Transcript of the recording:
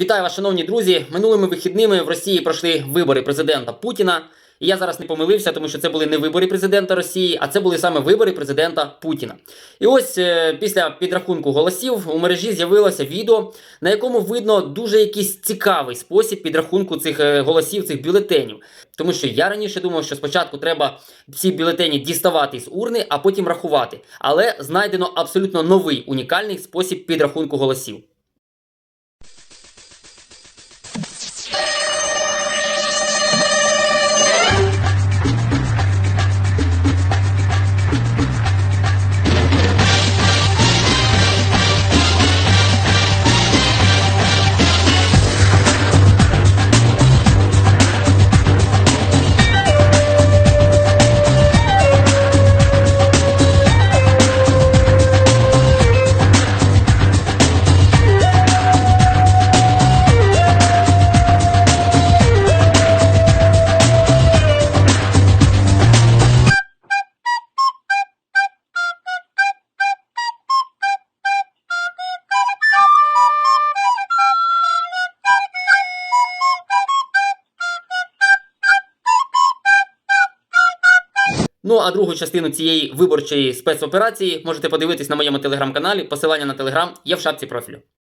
Вітаю вас, шановні друзі. Минулими вихідними в Росії пройшли вибори президента Путіна. І я зараз не помилився, тому що це були не вибори президента Росії, а це були саме вибори президента Путіна. І ось е, після підрахунку голосів у мережі з'явилося відео, на якому видно дуже якийсь цікавий спосіб підрахунку цих е, голосів, цих бюлетенів. Тому що я раніше думав, що спочатку треба ці бюлетені діставати з урни, а потім рахувати. Але знайдено абсолютно новий унікальний спосіб підрахунку голосів. Ну а другу частину цієї виборчої спецоперації можете подивитись на моєму телеграм-каналі. Посилання на телеграм є в шапці профілю.